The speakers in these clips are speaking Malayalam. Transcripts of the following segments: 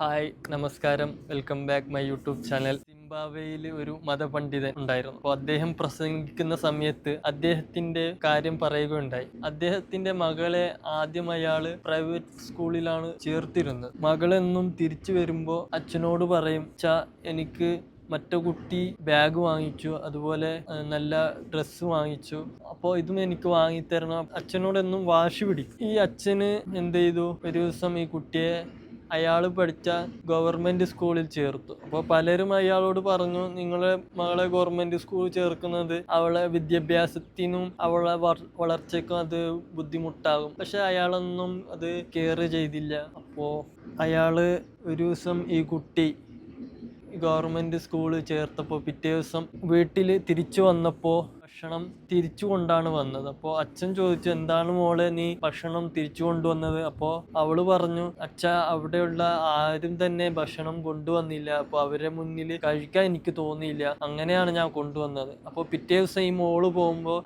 ഹായ് നമസ്കാരം. Welcome back my YouTube channel സിംബാബ്വേയിൽ ഒരു മതപണ്ഡിതൻ ഉണ്ടായിരുന്നു. അപ്പോൾ അദ്ദേഹം പ്രസംഗിക്കുന്ന സമയത്ത് അദ്ദേഹത്തിന്റെ കാര്യം പറയുകയുണ്ടായി. അദ്ദേഹത്തിന്റെ മകളെ ആദ്യം അയാൾ പ്രൈവറ്റ് സ്കൂളിലാണ് ചേർത്തിരുന്നത്. മകളെന്നും തിരിച്ചു വരുമ്പോൾ അച്ഛനോട് പറയും ച എനിക്ക് മറ്റേ കുട്ടി ബാഗ് വാങ്ങിച്ചു അതുപോലെ നല്ല ഡ്രസ്സ് വാങ്ങിച്ചു. അപ്പോൾ ഇതും എനിക്ക് വാങ്ങിത്തരണം. അച്ഛനോടൊന്നും വാശി പിടിക്കും. ഈ അച്ഛന് എന്ത് ചെയ്തു? ഒരു ദിവസം ഈ കുട്ടിയെ അയാൾ പഠിച്ച ഗവൺമെന്റ് സ്കൂളിൽ ചേർത്തു. അപ്പോൾ പലരും അയാളോട് പറഞ്ഞു നിങ്ങളെ മകളെ ഗവൺമെന്റ് സ്കൂളിൽ ചേർക്കുന്നത് അവളെ വിദ്യാഭ്യാസത്തിനും അവളെ വളർച്ചയ്ക്കും അത് ബുദ്ധിമുട്ടാകും. പക്ഷെ അയാളൊന്നും അത് കെയർ ചെയ്തില്ല. അപ്പോൾ അയാൾ ഒരു ദിവസം ഈ കുട്ടി ഗവൺമെന്റ് സ്കൂളിൽ ചേർത്തപ്പോൾ പിറ്റേ ദിവസം വീട്ടിൽ തിരിച്ചു വന്നപ്പോൾ ഭക്ഷണം തിരിച്ചു കൊണ്ടാണ് വന്നത്. അപ്പോൾ അച്ഛൻ ചോദിച്ചു എന്താണ് മോളെ നീ ഭക്ഷണം തിരിച്ചു കൊണ്ടുവന്നത്? അപ്പോൾ അവൾ പറഞ്ഞു അച്ഛ അവിടെയുള്ള ആരും തന്നെ ഭക്ഷണം കൊണ്ടുവന്നില്ല. അപ്പോൾ അവരെ മുന്നിൽ കഴിക്കാൻ എനിക്ക് തോന്നിയില്ല. അങ്ങനെയാണ് ഞാൻ കൊണ്ടുവന്നത്. അപ്പോൾ പിറ്റേ ദിവസം ഈ മോൾ പോകുമ്പോൾ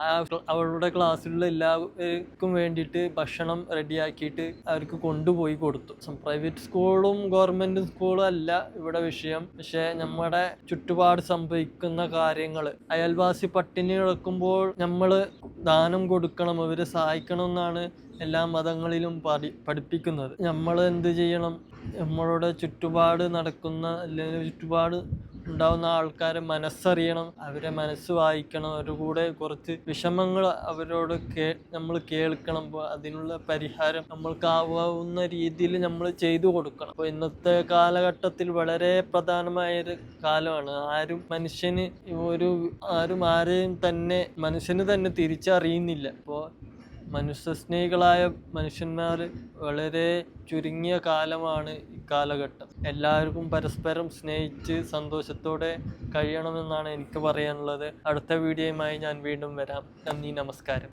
അവളുടെ ക്ലാസ്സിലുള്ള എല്ലാവർക്കും വേണ്ടിയിട്ട് ഭക്ഷണം റെഡിയാക്കിയിട്ട് അവർക്ക് കൊണ്ടുപോയി കൊടുത്തു. പ്രൈവറ്റ് സ്കൂളും ഗവൺമെന്റ് സ്കൂളും അല്ല ഇവിടെ വിഷയം. പക്ഷേ നമ്മുടെ ചുറ്റുപാട് സംഭവിക്കുന്ന കാര്യങ്ങൾ അയൽവാസി പട്ടിണി കിടക്കുമ്പോൾ നമ്മൾ ദാനം കൊടുക്കണം അവരെ സഹായിക്കണം എന്നാണ് എല്ലാ മതങ്ങളിലും പഠി പഠിപ്പിക്കുന്നത്. നമ്മൾ എന്ത് ചെയ്യണം? നമ്മളുടെ ചുറ്റുപാട് നടക്കുന്ന അല്ലെങ്കിൽ ചുറ്റുപാട് ഉണ്ടാവുന്ന ആൾക്കാരെ മനസ്സറിയണം അവരെ മനസ്സ് വായിക്കണം അവരുടെ കൂടെ കുറച്ച് വിഷമങ്ങൾ അവരോട് കേ നമ്മൾ കേൾക്കണം. അപ്പോൾ അതിനുള്ള പരിഹാരം നമ്മൾക്കാവുന്ന രീതിയിൽ നമ്മൾ ചെയ്തു കൊടുക്കണം. അപ്പോൾ ഇന്നത്തെ കാലഘട്ടത്തിൽ വളരെ പ്രധാനമായ ഒരു കാലമാണ്. ആരും മനുഷ്യന് ഒരു ആരും ആരെയും തന്നെ മനുഷ്യന് തന്നെ തിരിച്ചറിയുന്നില്ല. അപ്പോൾ മനുഷ്യസ്നേഹികളായ മനുഷ്യന്മാർ വളരെ ചുരുങ്ങിയ കാലമാണ് ഈ കാലഘട്ടം. എല്ലാവർക്കും പരസ്പരം സ്നേഹിച്ച് സന്തോഷത്തോടെ കഴിയണമെന്നാണ് എനിക്ക് പറയാനുള്ളത്. അടുത്ത വീഡിയോയുമായി ഞാൻ വീണ്ടും വരാം. നന്ദി നമസ്കാരം.